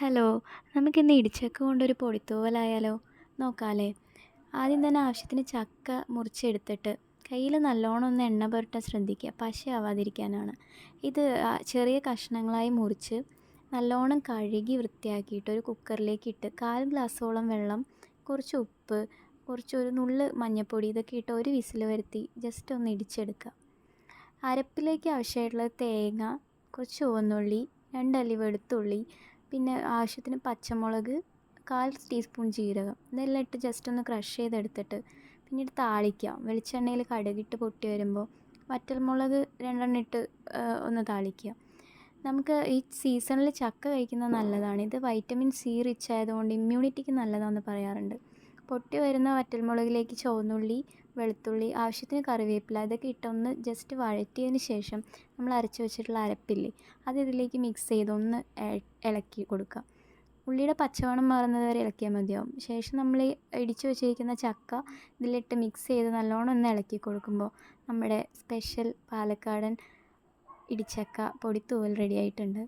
Hello നമുക്കിന്ന് ഇടിച്ചക്ക കൊണ്ടൊരു പൊടിത്തൂവലായാലോ? നോക്കാമല്ലേ ആദ്യം തന്നെ ആവശ്യത്തിന് ചക്ക മുറിച്ചെടുത്തിട്ട് കയ്യിൽ നല്ലോണം ഒന്ന് എണ്ണ പുരട്ടാൻ ശ്രദ്ധിക്കുക. പശയാവാതിരിക്കാനാണ്. ഇത് ചെറിയ കഷ്ണങ്ങളായി മുറിച്ച് നല്ലോണം കഴുകി വൃത്തിയാക്കിയിട്ട് ഒരു കുക്കറിലേക്ക് ഇട്ട് കാൽ ഗ്ലാസ്സോളം വെള്ളം കുറച്ച് ഉപ്പ് കുറച്ച് ഒരു നുള്ള് മഞ്ഞൾപ്പൊടി ഇതൊക്കെ ഇട്ട് ഒരു വിസിൽ വരുത്തി ജസ്റ്റ് ഒന്ന് ഇടിച്ചെടുക്കുക. അരപ്പിലേക്ക് ആവശ്യമായിട്ടുള്ള തേങ്ങ കുറച്ച് ചുവന്നുള്ളി രണ്ടല്ലി വെളുത്തുള്ളി പിന്നെ ആവശ്യത്തിന് പച്ചമുളക് കാൽ ടീസ്പൂൺ ജീരകം ഇതെല്ലാം ഇട്ട് ജസ്റ്റ് ഒന്ന് ക്രഷ് ചെയ്തെടുത്തിട്ട് പിന്നീട് താളിക്കുക വെളിച്ചെണ്ണയിൽ കടുകിട്ട് പൊട്ടി വരുമ്പോൾ വറ്റൽമുളക് രണ്ടെണ്ണം ഇട്ട് ഒന്ന് താളിക്കുക നമുക്ക് ഈ സീസണിൽ ചക്ക കഴിക്കുന്നത് നല്ലതാണ്. ഇത് വൈറ്റമിൻ സി റിച്ച് ആയതുകൊണ്ട് ഇമ്മ്യൂണിറ്റിക്ക് നല്ലതാണെന്ന് പറയാറുണ്ട്. പൊട്ടി വരുന്ന വറ്റൽമുളകിലേക്ക് ചുവന്നുള്ളി വെളുത്തുള്ളി ആവശ്യത്തിന് കറിവേപ്പില ഇതൊക്കെ ഇട്ടൊന്ന് ജസ്റ്റ് വഴറ്റിയതിന് ശേഷം നമ്മൾ അരച്ച് വെച്ചിട്ടുള്ള അരപ്പില്ലേ അത് ഇതിലേക്ക് മിക്സ് ചെയ്ത് ഒന്ന് ഇളക്കി കൊടുക്കുക. ഉള്ളിയുടെ പച്ചവണം മാറുന്നത് വരെ ഇളക്കിയാൽ മതിയാവും. ശേഷം നമ്മൾ ഇടിച്ചു വെച്ചിരിക്കുന്ന ചക്ക ഇതിലിട്ട് മിക്സ് ചെയ്ത് നല്ലോണം ഒന്ന് ഇളക്കി കൊടുക്കുമ്പോൾ നമ്മുടെ സ്പെഷ്യൽ പാലക്കാടൻ ഇടിച്ചക്ക പൊടിത്തൂവൽ റെഡി ആയിട്ടുണ്ട്.